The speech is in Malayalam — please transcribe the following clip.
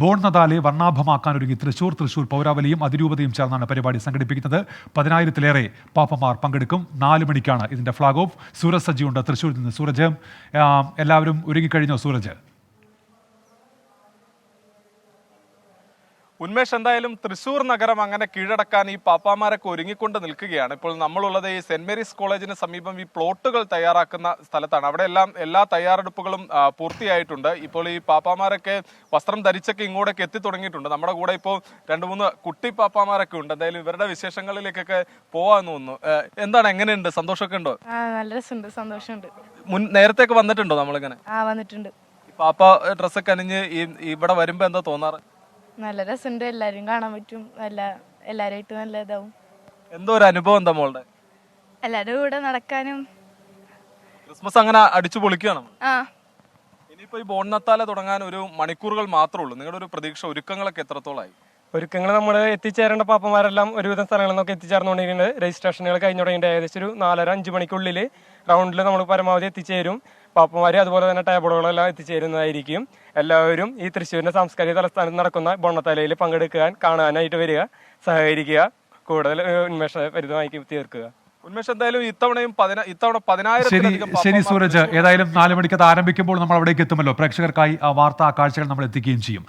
ബോൺ നദാലെ വർണാഭമാക്കാൻ ഒരുങ്ങി തൃശൂർ തൃശൂർ പൗരാവലിയും അതിരൂപതയും ചേർന്നാണ് പരിപാടി സംഘടിപ്പിക്കുന്നത്. പതിനായിരത്തിലേറെ പാപ്പമാർ പങ്കെടുക്കും. നാല് മണിക്കാണ് ഇതിന്റെ ഫ്ളാഗ് ഓഫ് സൂരജ് സജ്ജിയുണ്ട് തൃശ്ശൂരിൽ നിന്ന്. സൂരജ് എല്ലാവരും ഒരുങ്ങിക്കഴിഞ്ഞോ സൂരജ്? ഉന്മേഷ് എന്തായാലും തൃശൂർ നഗരം അങ്ങനെ കീഴടക്കാൻ ഈ പാപ്പാമാരൊക്കെ ഒരുങ്ങിക്കൊണ്ട് നിൽക്കുകയാണ്. ഇപ്പോൾ നമ്മളുള്ളത് ഈ സെന്റ് മേരീസ് കോളേജിന് സമീപം ഈ പ്ലോട്ടുകൾ തയ്യാറാക്കുന്ന സ്ഥലത്താണ്. അവിടെ എല്ലാം എല്ലാ തയ്യാറെടുപ്പുകളും പൂർത്തിയായിട്ടുണ്ട്. ഇപ്പോൾ ഈ പാപ്പാമാരൊക്കെ വസ്ത്രം ധരിച്ചൊക്കെ ഇങ്ങോട്ടേക്ക് എത്തി തുടങ്ങിയിട്ടുണ്ട്. നമ്മുടെ കൂടെ ഇപ്പോൾ രണ്ട് മൂന്ന് കുട്ടി പാപ്പാമാരൊക്കെ ഉണ്ട്. എന്തായാലും ഇവരുടെ വിശേഷങ്ങളിലേക്കൊക്കെ പോവാന്ന് തോന്നുന്നു. എന്താണ് എങ്ങനെയുണ്ട്? സന്തോഷമൊക്കെ ഉണ്ടോ? നല്ല രസമുണ്ട്. സന്തോഷമുണ്ട്. മുൻ നേരത്തേക്ക് വന്നിട്ടുണ്ടോ നമ്മളിങ്ങനെ? വന്നിട്ടുണ്ട്. പാപ്പ ഡ്രസ്സൊക്കെ അണിഞ്ഞ് ഈ ഇവിടെ വരുമ്പോ എന്താ തോന്നാറ്? നല്ല രസമുണ്ട്. എല്ലാരും കാണാൻ പറ്റും. നല്ല എല്ലാരായിട്ട് നല്ല ഇതാവും. എന്തോ ഒരു അനുഭവം എന്താ മോളുടെ? എല്ലാരും കൂടെ നടക്കാനും. ക്രിസ്മസ് അങ്ങനെ അടിച്ചു പൊളിക്കുകയാണ് ആ. ഇനിയിപ്പോ ഈ ബോണ്ണത്താല തുടങ്ങാൻ ഒരു മണിക്കൂറുകൾ മാത്രമേ ഉള്ളൂ. നിങ്ങളുടെ ഒരു പ്രതീക്ഷ ഒരുക്കങ്ങളൊക്കെ എത്രത്തോളമായി ഒരുക്കങ്ങൾ നമ്മൾ എത്തിച്ചേരേണ്ട പാപ്പന്മാരെല്ലാം ഒരുവിധം സ്ഥലങ്ങളിൽ നിന്നൊക്കെ എത്തിച്ചേർന്നുകൊണ്ടിരിക്കുന്നത് രജിസ്ട്രേഷനുകൾ കഴിഞ്ഞു തുടങ്ങിയിട്ട് ഏകദേശം ഒരു നാലര അഞ്ച് മണിക്കുള്ളിൽ റൗണ്ടിൽ നമ്മൾ പരമാവധി എത്തിച്ചേരും. പാപ്പന്മാർ അതുപോലെ തന്നെ ടേബിളുകളെല്ലാം എത്തിച്ചേരുന്നതായിരിക്കും. എല്ലാവരും ഈ തൃശ്ശൂരിന്റെ സാംസ്കാരിക തലസ്ഥാനത്ത് നടക്കുന്ന ബൊണ്ണത്തലയിൽ പങ്കെടുക്കാൻ കാണാനായിട്ട് വരിക സഹകരിക്കുക കൂടുതൽ ഉന്മേഷ ഉന്മേഷഭരിതമാക്കി തീർക്കുക. ഉന്മേഷ് എന്തായാലും ഇത്തവണയും ഇത്തവണ ശരി പതിനായിരത്തിലധികം ശരി സൂരജ്. ഏതായാലും നാല് മണിക്ക് അത് ആരംഭിക്കുമ്പോൾ നമ്മൾ അവിടേക്ക് എത്തുമല്ലോ. പ്രേക്ഷകർക്കായി ആ വാർത്താ കാഴ്ചകൾ നമ്മൾ എത്തിക്കുകയും ചെയ്യും.